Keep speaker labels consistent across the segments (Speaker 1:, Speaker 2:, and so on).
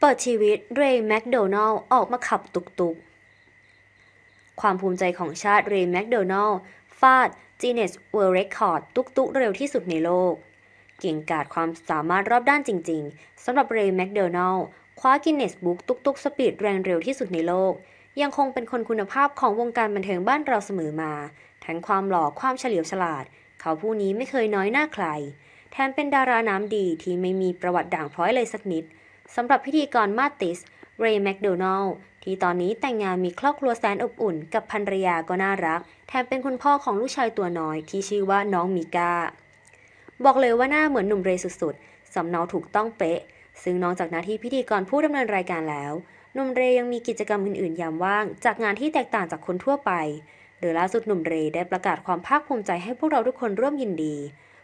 Speaker 1: เปิดชีวิตเรย์แมคโดนัลออกมาขับตุกตุก ความภูมิใจของชาติเรย์แมคโดนัลฟาดจีเนสเวิลด์เรคคอร์ดตุกตุกเร็วที่สุดในโลก เก่งกาจความสามารถรอบด้านจริง ๆสำหรับเรย์แมคโดนัลคว้ากินเนสบุ๊กตุกตุกสปีดแรงเร็วที่สุดในโลก ยังคงเป็นคนคุณภาพของวงการบันเทิงบ้านเราเสมอมา ทั้งความหล่อความเฉลียวฉลาด เขาผู้นี้ไม่เคยน้อยหน้าใคร แถมเป็นดาราน้ำดีที่ไม่มีประวัติด่างพร้อยเลยสักนิด สำหรับพิธีกรมาติส เรย์แมคโดนัลล์ที่ตอนนี้แต่งงานมีครอบครัวแสนอบอุ่น กับภรรยาก็น่ารัก แถมเป็นคุณพ่อของลูกชายตัวน้อยที่ชื่อว่าน้องมิก้า บอกเลยว่าหน้าเหมือนหนุ่มเรย์สุดๆ สำเนาถูกต้องเป๊ะ ซึ่งนอกจากหน้าที่พิธีกรผู้ดำเนินรายการแล้วหนุ่มเรย์ยังมีกิจกรรมอื่นๆยามว่าง จากงานที่แตกต่างจากคนทั่วไปโดยล่าสุดหนุ่มเรย์ได้ประกาศความภาคภูมิใจให้พวกเราทุกคนร่วมยินดี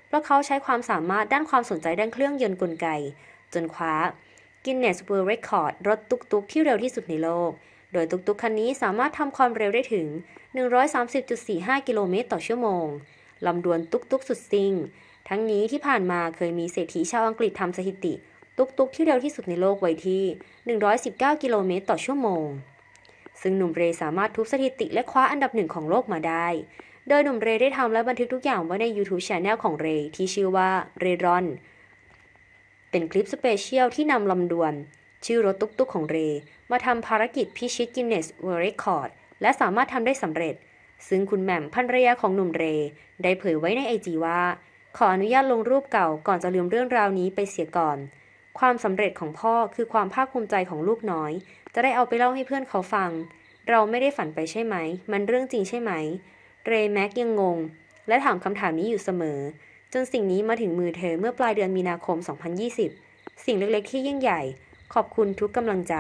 Speaker 1: เพราะเขาใช้ความสามารถด้านความสนใจด้านเครื่องยนต์กลไก จนคว้า Guinness World Record รถตุกๆ ที่เร็วที่สุดในโลก โดยตุกๆ คันนี้สามารถทำความเร็วได้ถึง 130.45 กิโลเมตรต่อชั่วโมง ลำดวนตุกๆ สุดซิ่ง ทั้งนี้ที่ผ่านมาเคยมีเศรษฐีชาวอังกฤษทำสถิติ ตุกๆ ที่เร็วที่สุดในโลกไว้ที่ 119 กิโลเมตรต่อชั่วโมง ซึ่งหนุ่มเรย์สามารถทุบสถิติและคว้าอันดับหนึ่งของโลกมาได้โดยหนุ่มเรย์ได้ทำและบันทึกทุกอย่างไว้ใน YouTube Channel ของเรย์ที่ชื่อว่าเรรอน เป็นคลิปสเปเชียลที่นำลำดวน ชื่อรถตุ๊กๆของเร มาทำภารกิจพิชิตกินเนสเวิลด์เรคคอร์ดและสามารถทำได้สำเร็จ ซึ่งคุณแหม่มภรรยาของหนุ่มเร ได้เผยไว้ในไอจีว่า ขออนุญาตลงรูปเก่าก่อนจะลืมเรื่องราวนี้ไปเสียก่อน ความสำเร็จของพ่อคือความภาคภูมิใจของลูกน้อย จะได้เอาไปเล่าให้เพื่อนเขาฟัง เราไม่ได้ฝันไปใช่ไหม มันเรื่องจริงใช่ไหม เรแม็กยังงง และถามคำถามนี้อยู่เสมอ จนสิ่งนี้มาถึงมือเธอเมื่อปลายเดือนมีนาคม 2020 สิ่งเล็กๆที่ยิ่งใหญ่ ขอบคุณทุกกำลังใจ